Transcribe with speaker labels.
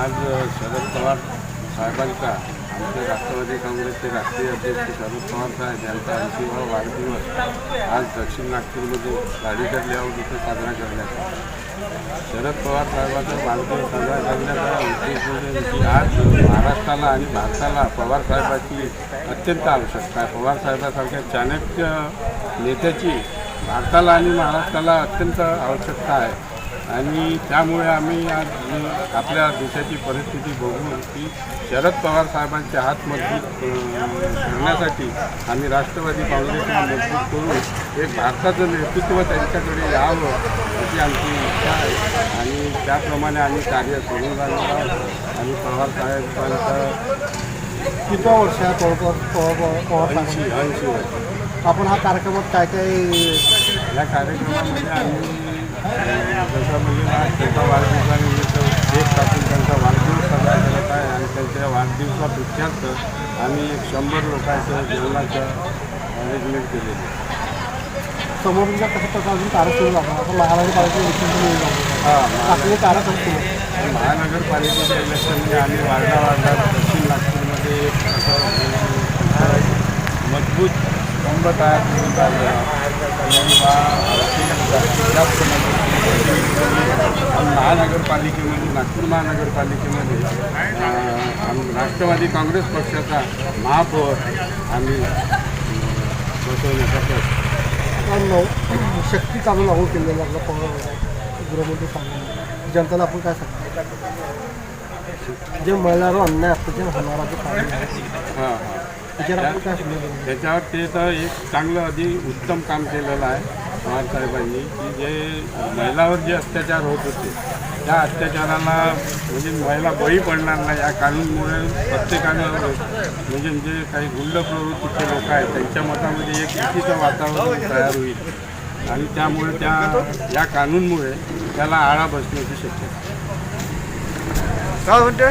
Speaker 1: आज शरद पवार साहेबांचा आमच्या राष्ट्रवादी काँग्रेसचे राष्ट्रीय अध्यक्ष शरद पवार साहेब यांचा अंतिम वाढदिवस आज दक्षिण नागपूरमध्ये गाडीकर लेआउट इथं साजरा करण्यात आला. शरद पवार साहेबांचा वाढदिवस साजरा करण्याचा उद्देश म्हणजे की आज महाराष्ट्राला आणि भारताला पवार साहेबाची अत्यंत आवश्यकता आहे. पवार साहेबासारख्या चाणक्य नेत्याची भारताला आणि महाराष्ट्राला अत्यंत आवश्यकता आहे. आणि त्यामुळे आम्ही आज आपल्या देशाची परिस्थिती बघून की शरद पवार साहेबांचे हात मजबूत करण्यासाठी आम्ही राष्ट्रवादी काँग्रेसला मजबूत करून एक भारताचं नेतृत्व त्यांच्याकडे यावं अशी आमची इच्छा आहे. आणि त्याप्रमाणे आम्ही कार्य करून राहिलो आहोत. आणि पवार साहेबांचं
Speaker 2: कितवा वर्ष आहे पवार पवार-
Speaker 1: ऐंशी? ऐंशी वर्ष.
Speaker 2: आपण हा कार्यक्रमात काय काय
Speaker 1: या कार्यक्रमामध्ये आम्ही जसं म्हणजे त्यांचा वाढदिवसानिमित्त केक कापून त्यांचा वाढदिवस साजरा करत आहे आणि त्यांच्या वाढदिवसापेक्षाच आम्ही एक शंभर लोकांचं जेवणाचं अरेंजमेंट केलेलं आहे.
Speaker 2: समोर तुमच्या कसं कसं अजून कार्य सुरू लागणार? आपण महानगरपालिकेचे इलेक्शन
Speaker 1: हां
Speaker 2: आपले कार्यक्रम.
Speaker 1: महानगरपालिकेच्या इलेक्शनमध्ये आम्ही वार्डा वार्डा दक्षिण नागपूरमध्ये एक असं मजबूत स्तंभ तयार करून राहिलेला महानगरपालिकेमध्ये नागपूर महानगरपालिकेमध्ये राष्ट्रवादी काँग्रेस पक्षाचा महापौर आम्ही बसवण्याचा प्रयत्न
Speaker 2: शक्ती काढून लागू केलेलं आपलं पवार गृहमंत्री सांगितलं जनतेला आपण काय सांगतो जे महिलांवर अन्याय अत्याचार होणारा जे कार्य आहे.
Speaker 1: हां हां. त्याच्यावर ते तर एक चांगलं अधिक उत्तम काम केलेलं आहे पवार साहेबांनी की जे महिलावर जे अत्याचार होत होते त्या अत्याचाराला म्हणजे महिला बळी पडणार नाही. या कानूनमुळे प्रत्येकानं म्हणजे जे काही गुंड प्रवृत्तीचे लोक आहेत त्यांच्या मतामध्ये एक भीतीचं वातावरण तयार होईल. आणि त्यामुळे त्या या कानूनमुळे त्याला आळा बसण्याची शक्यता आहे.
Speaker 3: काय म्हणते?